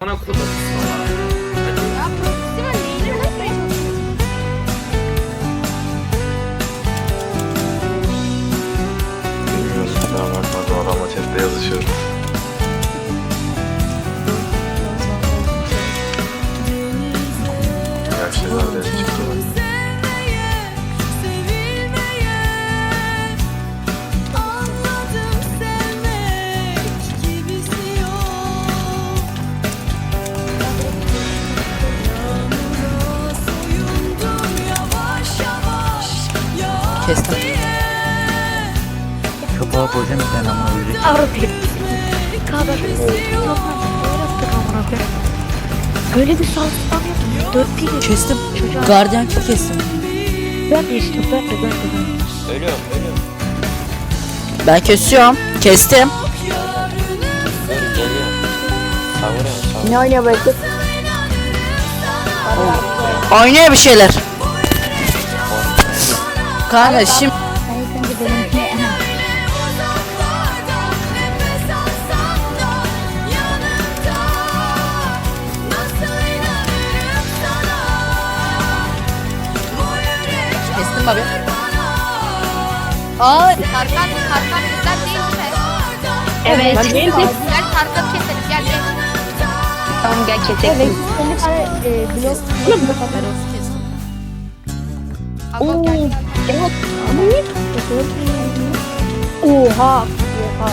Bana çalışıyorsun? Bilmiyorsun daha adamla chatte yazışıyorum. Yaşlılar da çıktı. Kestim. Kapağı koyacağım bir tane amına koyacağım. Avrupa kadar yarattık amına koyayım. Öyle bir sarsıntı yaptım. Dört kilo. Kestim. Çocuğa Gardiyan kill kestim. ben de istiyorum ben de ben de ben de. Ölüyorum ölüyorum. Ben kesiyorum. Kestim. Ne oynuyor böyle? Oynuyor bir şeyler. Kanka şimdi Ben kestim abi. Aa Tarkan, Tarkan bizden değil mi? Evet. Gel Tarkan'ı keselim gel gel. Tamam gel keselim. Evet. Senin tane e, blok. Abo gel. Evet. Ama niye? Oha. Oha.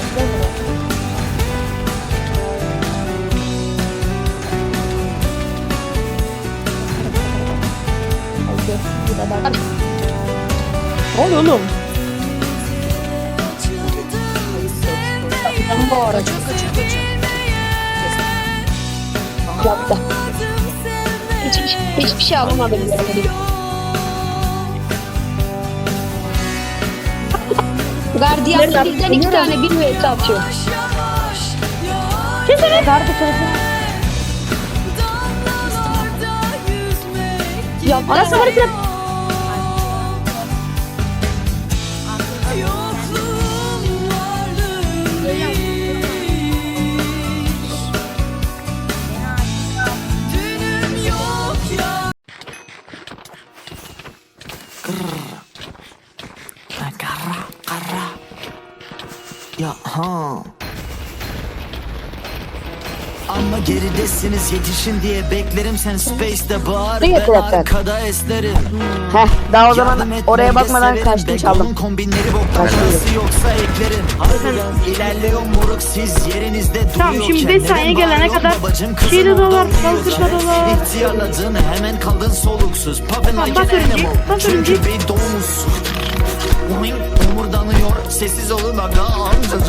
Bak. Ne oluyor oğlum? Ben bu arada kaçıyor kaçıyor kaçıyor. yaptı. Hiçbir, hiçbir şey alamadım. Gardiyan bizden iki tane bir vs atıyor. Kesin. Gardı sırası. Ya arası var Ya ha. Ama geridesiniz yetişin diye beklerim sen space'de bağır ben yapacaklar? arkada esnerim Heh daha o zaman Yardım etmeyi oraya de bakmadan severim. kaçtım Begonun çaldım. kombinleri boktan Kaçtım. parası yoksa eklerim Harbiden ilerliyor moruk siz yerinizde Tamam, duruyor şimdi beş saniye gelene kadar şeyde dolar, kalkırda dolar. İhtiyarladın hemen kaldın soluksuz Puffin like bas an animal bas Çünkü önce. bir domuzsun Boing omurdanıyor Sessiz olun aga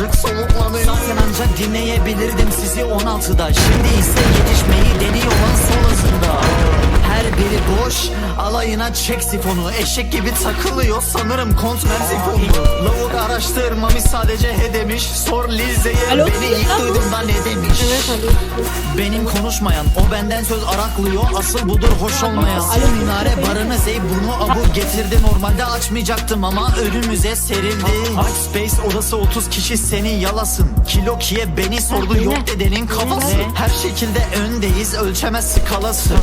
amcacık soluklanıyor Zaten ancak dinleyebilirdim sizi 16'da Şimdi ise yetişmeyi deniyor lan son hızında her biri boş Alayına çek sifonu. Eşek gibi takılıyor sanırım kontmen sifonu. Lavuk araştırmamış sadece he demiş Sor Lize'ye beni ilk duyduğumda ne demiş? Benim konuşmayan o benden söz araklıyor. Asıl budur hoş olmayan. Minare barını zey bunu abu getirdi. Normalde açmayacaktım ama önümüze serildi. Space odası 30 kişi seni yalasın. Kilokiye beni sordu. Yok dedenin kafası. Her şekilde öndeyiz ölçemez skalası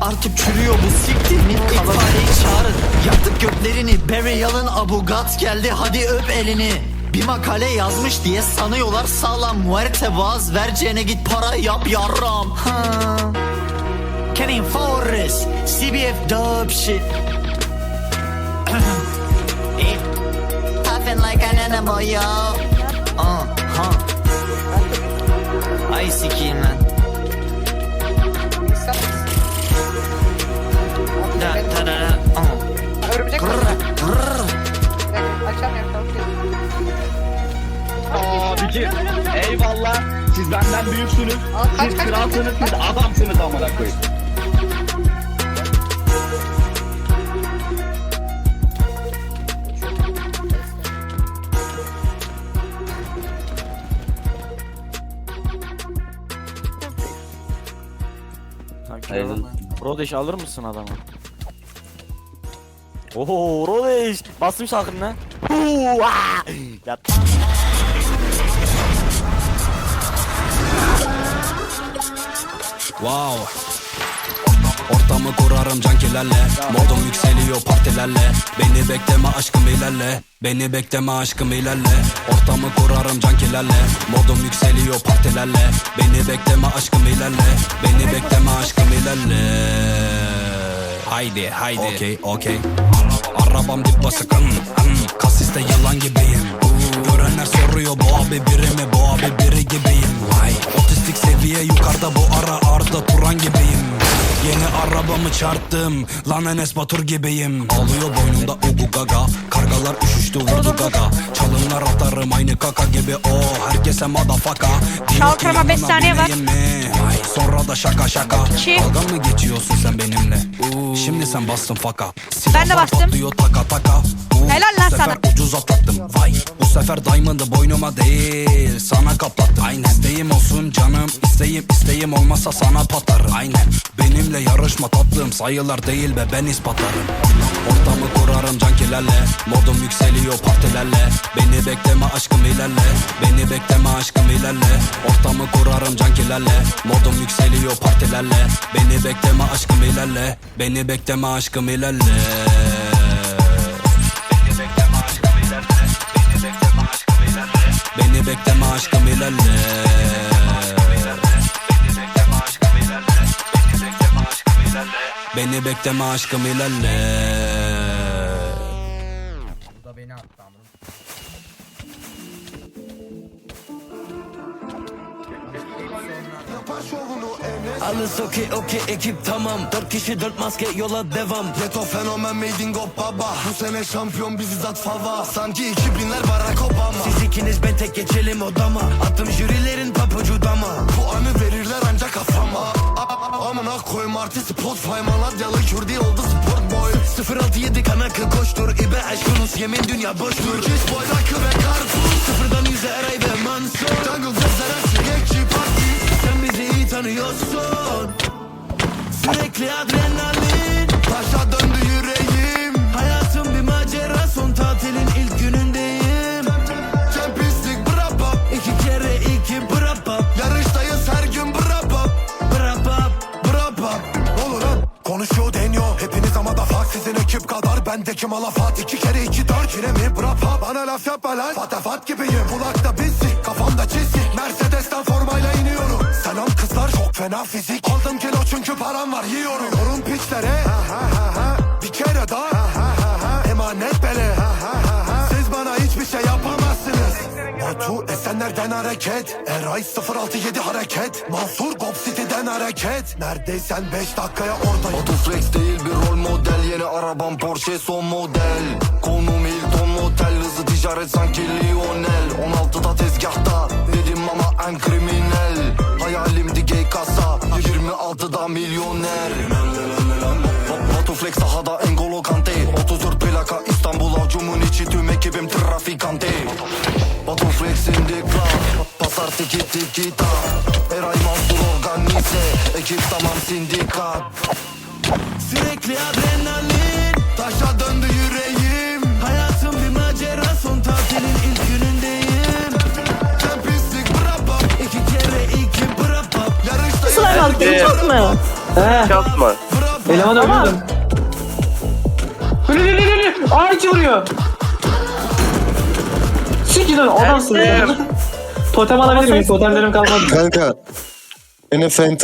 Artık çürüyor bu siktiğimin itfaiyeyi çağırın. Yaktık göklerini. Burial'ın abugat geldi. Hadi öp elini. Bir makale yazmış diye sanıyorlar. Sağlam Muerte vaz vereceğine git para yap yarram. Ha. Kenny Forrest CBF dope shit. Puffin like an animal yo. Uh, huh. Ay sikiyim. lan Yapalım. Abicim eyvallah. Siz benden büyüksünüz. Aa, kaç, siz kaç, kralsınız kaç, siz adamsınız amına koyayım. Rodeş alır mısın adamı? Oho Rodeş. Bastım şarkını. Wow. Ortamı kurarım cankilerle Modum yükseliyor partilerle. Beni bekleme aşkım ilerle. Beni bekleme aşkım ilerle. Ortamı kurarım cankilerle Modum yükseliyor partilerle. Beni bekleme aşkım ilerle. Beni bekleme aşkım ilerle. Haydi haydi. Okey okey Arabam dip basık hmm. Kasiste yılan gibiyim. Görenler soruyor bu abi biri mi? Bu abi biri gibiyim. Vay. Otistik seviye yukarıda bu ara Arda Turan gibiyim. Yeni arabamı çarptım Lan Enes Batur gibiyim. Ağlıyor boynumda ugu gaga Kargalar üşüştü vurdu gaga Çalımlar atarım aynı kaka gibi. O herkese madafaka. Şalkırma, beş saniye var. Sonra da şaka şaka. Dalga mı geçiyorsun sen benimle? Şimdi sen bastın faka Ben de bastım. patlıyor taka taka Helal lan bu sefer sana. ucuz atlattım. Vay bu sefer diamond'ı boynuma değil Sana kaplattım. Aynen. İsteğim olsun canım isteğim isteğim olmasa sana patlarım Aynen. Benimle yarışma tatlım sayılar değil be ben ispatlarım Ortamı kurarım cankilerle Modum yükseliyor partilerle. Beni bekleme aşkım ilerle Beni bekleme aşkım ilerle. Ortamı kurarım cankilerle Modum yükseliyor partilerle. Beni bekleme aşkım ilerle Beni bekleme aşkım ilerle Beni bekleme aşkım ilerle. Beni bekleme aşkım ilerle Alles okey okey ekip tamam. Dört kişi dört maske yola devam. Yeto fenomen made in God baba. Bu sene şampiyon bizi zat fava. Sanki 2000'ler Barack Obama. Siz ikiniz ben tek geçelim odama. Attım jürilerin papucu dama Bu anı verirler ancak kafama. Amına koyma artist pot fay Malatyalı Kürdi oldu sport boy. 067 kanakı koştur İbe aşkınus yemin dünya boştur. Türkiş boydakı ve karpuz. Sıfırdan yüze Eray ve Mansur. Jungle Cezere sürekli parti. Sen bizi iyi tanıyorsun. Sürekli adrenalin. Taşa döndü yüreğim. Hayatım bir macera son tatilin ilk günündeyim. Champions brapa İki kere iki brapa Yarıştayız her gün brapa Brapa brapa Ne olur lan Konuşuyor deniyor. Hepiniz ama da fak sizin ekip kadar. Bendeki malafat iki kere iki dört. Yine mi? Brapa Bana laf yapma lan. Fatafat gibiyim. Kulakta bizsi Kafamda çizik. Mercedes'ten formayla iniyorum Selam kızlar çok fena fizik. Aldım kilo çünkü param var yiyorum. Yorum piçlere. Ha, ha, ha, ha. Bir kere daha. Ha, ha, ha, ha. Emanet bele. Ha, ha, ha, ha. Siz bana hiçbir şey yapamazsınız. Batu Esenler'den hareket. Eray 067 hareket. Mansur Gop City'den hareket. Neredeysen 5 dakikaya oradayım Otoflex değil bir rol model. Yeni arabam Porsche son model. Konum Hilton Motel. Hızlı ticaret sanki Lionel. 16'da tezgahta. Dedim ama en kriminal Pasar tiki tiki ta Eray Mansur organize Ekip tamam sindikat Sürekli adrenalin Taşa döndü yüreğim Hayatım bir macera son tatilin ilk günündeyim Champions brapa İki kere iki brapa her alttın gün çok mu? Yapma. brapa Eleman öldürdüm. Hülü hülü hülü. Ağaç vuruyor. Sikidin adamsın ya. Totem alabilir miyim? Totemlerim kalmadı. Kanka. Beni Phantom